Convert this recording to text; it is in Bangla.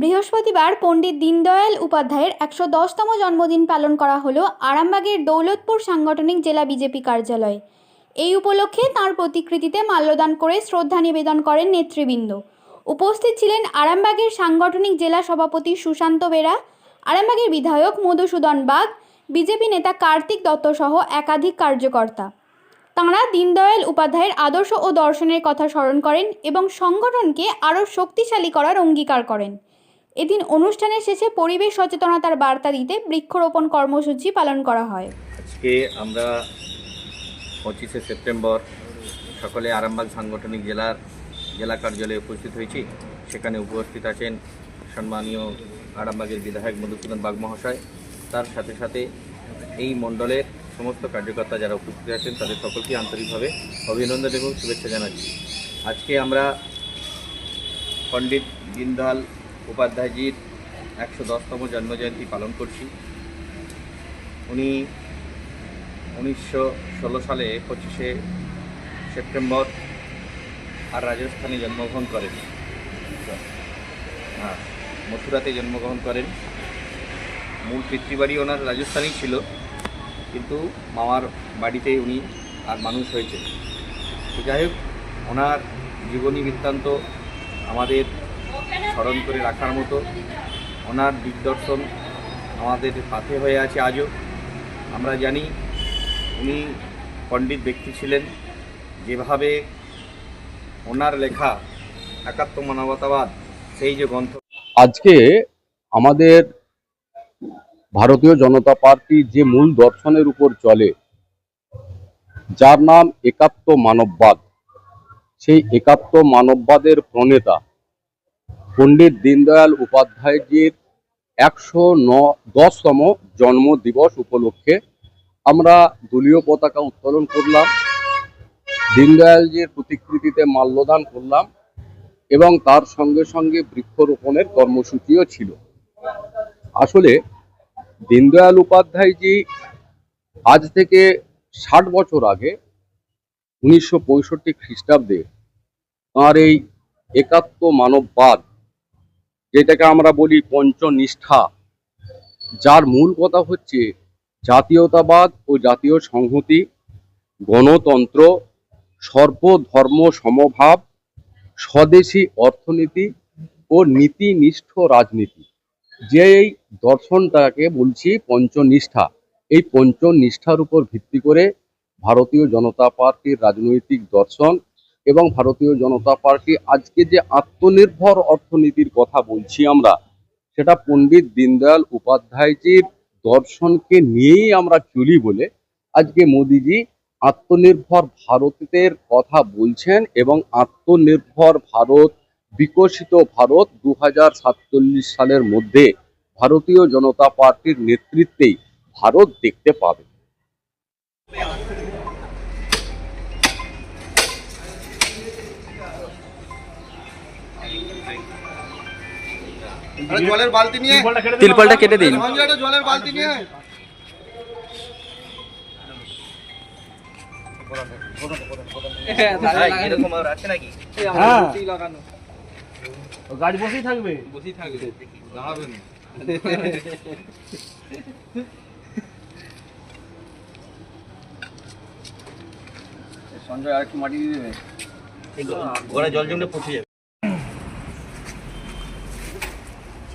বৃহস্পতিবার পণ্ডিত দীনদয়াল উপাধ্যায়ের একশো দশতম জন্মদিন পালন করা হলো আরামবাগের দৌলতপুর সাংগঠনিক জেলা বিজেপি কার্যালয়ে। এই উপলক্ষে তাঁর প্রতিকৃতিতে মাল্যদান করে শ্রদ্ধা নিবেদন করেন নেতৃবৃন্দ। উপস্থিত ছিলেন আরামবাগের সাংগঠনিক জেলা সভাপতি সুশান্ত বেরা, আরামবাগের বিধায়ক মধুসূদন বাগ, বিজেপি নেতা কার্তিক দত্ত সহ একাধিক কার্যকর্তা। তাঁরা দীনদয়াল উপাধ্যায়ের আদর্শ ও দর্শনের কথা স্মরণ করেন এবং সংগঠনকে আরও শক্তিশালী করার অঙ্গীকার করেন। এদিন অনুষ্ঠানের শেষে পরিবেশ সচেতনতার বার্তা দিতে বৃক্ষরোপণ কর্মসূচি পালন করা হয়। আজকে আমরা পঁচিশে সেপ্টেম্বর সকলে আরামবাগ সাংগঠনিক জেলার জেলা কার্যালয়ে উপস্থিত হয়েছি। সেখানে উপস্থিত আছেন সম্মানীয় আরামবাগের বিধায়ক মধুসূদন বাগ মহাশয় তার সাথে সাথে এই মণ্ডলের সমস্ত কার্যকর্তা যারা উপস্থিত আছেন, তাদের সকলকে আন্তরিকভাবে অভিনন্দন এবং শুভেচ্ছা জানাচ্ছি। আজকে আমরা পণ্ডিত দীনদয়াল উপাধ্যায়জির একশো দশতম জন্মজয়ন্তী পালন করছি। উনি উনিশশো ষোলো সালে পঁচিশে সেপ্টেম্বর আর রাজস্থানে জন্মগ্রহণ করেন। হ্যাঁ মথুরাতে জন্মগ্রহণ করেন। মূল পিতৃবাড়ি ওনার রাজস্থানেই ছিল, কিন্তু মামার বাড়িতে উনি আর মানুষ হয়েছে যাই হোক, ওনার জীবনী বৃত্তান্ত আমাদের স্মরণ করে রাখার মতো ওনার দিগদর্শন আমাদের পাথে হয়ে আছে আজও। আমরা জানি উনি পণ্ডিত ব্যক্তি ছিলেন। যেভাবে ওনার লেখা একাত্ম মানবতাবাদ, সেই যে গ্রন্থ। আজকে আমাদের ভারতীয় জনতা পার্টি যে মূল দর্শনের উপর চলে, যার নাম একাত্ম মানববাদ। সেই একাত্ম মানববাদের প্রণেতা পণ্ডিত দীনদয়াল উপাধ্যায়জির একশো ন, দশতম জন্ম দিবস উপলক্ষে আমরা দলীয় পতাকা উত্তোলন করলাম, দীনদয়ালজির প্রতিকৃতিতে মাল্যদান করলাম এবং তার সঙ্গে সঙ্গে বৃক্ষরোপণের কর্মসূচিও ছিল। আসলে দীনদয়াল উপাধ্যায়জি আজ থেকে ষাট বছর আগে উনিশশো পঁয়ষট্টি খ্রিস্টাব্দে তাঁর এই একাত্ম মানববাদ যেটাকে আমরা বলি পঞ্চনিষ্ঠা, যার মূল কথা হচ্ছে জাতীয়তাবাদ ও জাতীয় সংহতি, গণতন্ত্র, সর্বধর্ম সমভাব, স্বদেশী অর্থনীতি ও নীতিনিষ্ঠ রাজনীতি। যে এই দর্শনটাকে বলছি পঞ্চনিষ্ঠা, এই পঞ্চনিষ্ঠার উপর ভিত্তি করে ভারতীয় জনতা পার্টির রাজনৈতিক দর্শন এবং ভারতীয় জনতা পার্টি আজকে যে আত্মনির্ভর অর্থনীতির কথা বলছি আমরা, সেটা পণ্ডিত দীনদয়াল উপাধ্যায়জির দর্শনকে নিয়েই আমরা চলি বলে আজকে মোদিজি আত্মনির্ভর ভারতের কথা বলছেন এবং আত্মনির্ভর ভারত, বিকশিত ভারত দু হাজার সাতচল্লিশ সালের মধ্যে ভারতীয় জনতা পার্টির নেতৃত্বেই ভারত দেখতে পাবে। জলের বালতি নিয়ে। তিরপলটা কেটে দিন। জলের বালতি নিয়ে। আর আছে নাকি? হ্যাঁ। গাড়ি বসেই থাকবে? বসেই থাকবে। দাঁড়াবেন সঞ্জয় আর একটু মাটি দিয়ে দেবে। ঘরে জল জমলে পচে যাবে।